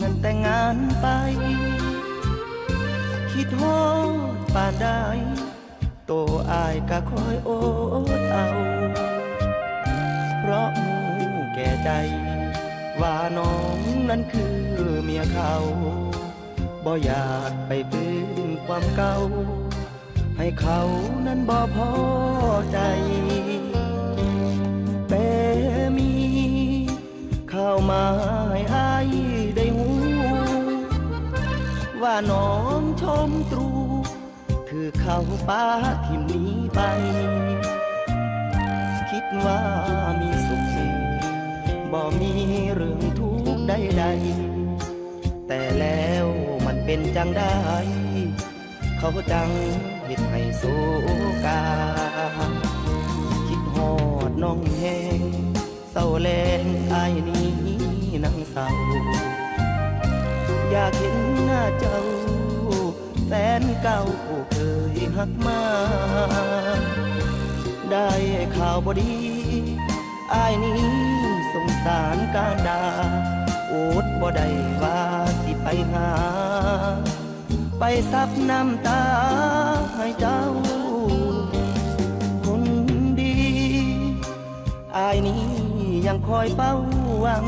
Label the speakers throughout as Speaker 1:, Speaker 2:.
Speaker 1: เงินแต่งานไป คิดฮอดปานใดโตอายก็คอยโอดเอา เพราะมูแก่ใจ ว่าน้องนั้นคือเมียเขาบ่อยากไปฟื้นความเก่า ให้เขานั้นบ่พอใจแต่มีเข้าวมา น้องชมตรู คือเขาป้าทิมหนี้ไป คิดว่ามีสุขสิบ่มีเรื่องทุกข์ใดๆแต่แล้วมันเป็นจังได้ เขาจังเห็ดให้โศกา คิดฮอดน้องแหงเศร้าแลงไอายนี้นั่งเศร้า อยากเห็นหน้าเจ้า แฟนเก่าผู้เคยหักมา ได้ข่าวบดีอายนี้สงสารการดา โอดบ่ได้ว่าสิไปหา ไปซับน้ำตาให้เจ้า คนดีอายนี้ยังคอยเป้าหวัง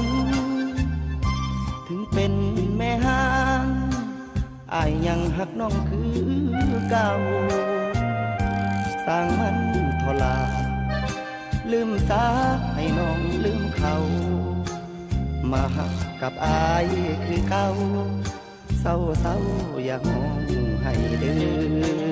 Speaker 1: ยังหักน้องคือเก่าสร้างมันทลา ลืมสาให้น้องลืมเขา มาหักกับอายคือเก่าเศร้าเศร้าอยากมองให้เดิน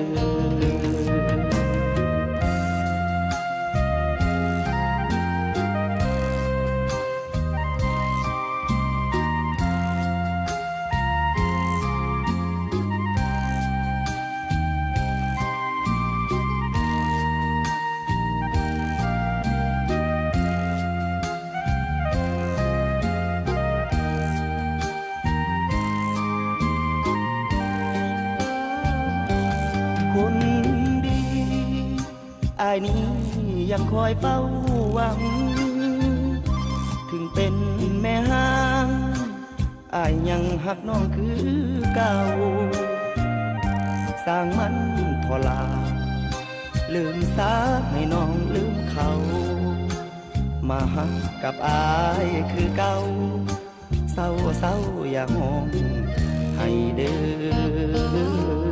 Speaker 1: ายนี้ยังคอยเฝ้าหวัง ถึงเป็นแม่ห้างอายยังหักน้องคือเก่าสร้างมันทลา ลืมสาให้น้องลืมเขา มาหักกับอายคือเก่าเศร้าเศร้าอย่ามองให้เดือ